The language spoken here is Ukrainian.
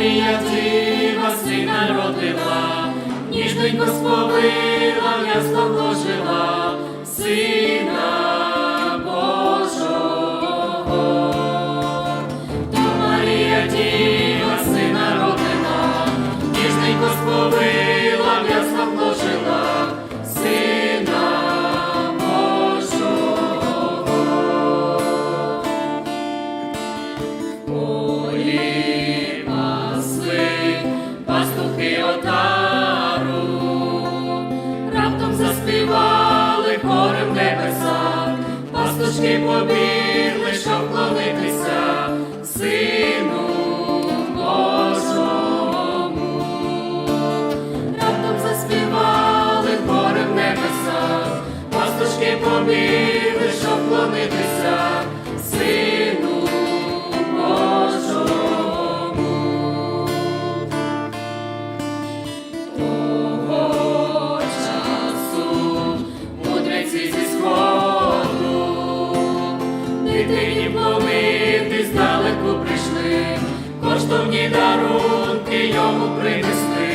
Дива сина родила, ніжненько сповила, ясно вложила, сина пастухи отару, раптом заспівали хорем небеса, пастушки побігли, щоб вклонитися сину Божому. Раптом заспівали хорем небеса, пастушки побігли, дитині вклонитись здалеку прийшли, коштовні дарунки йому принесли,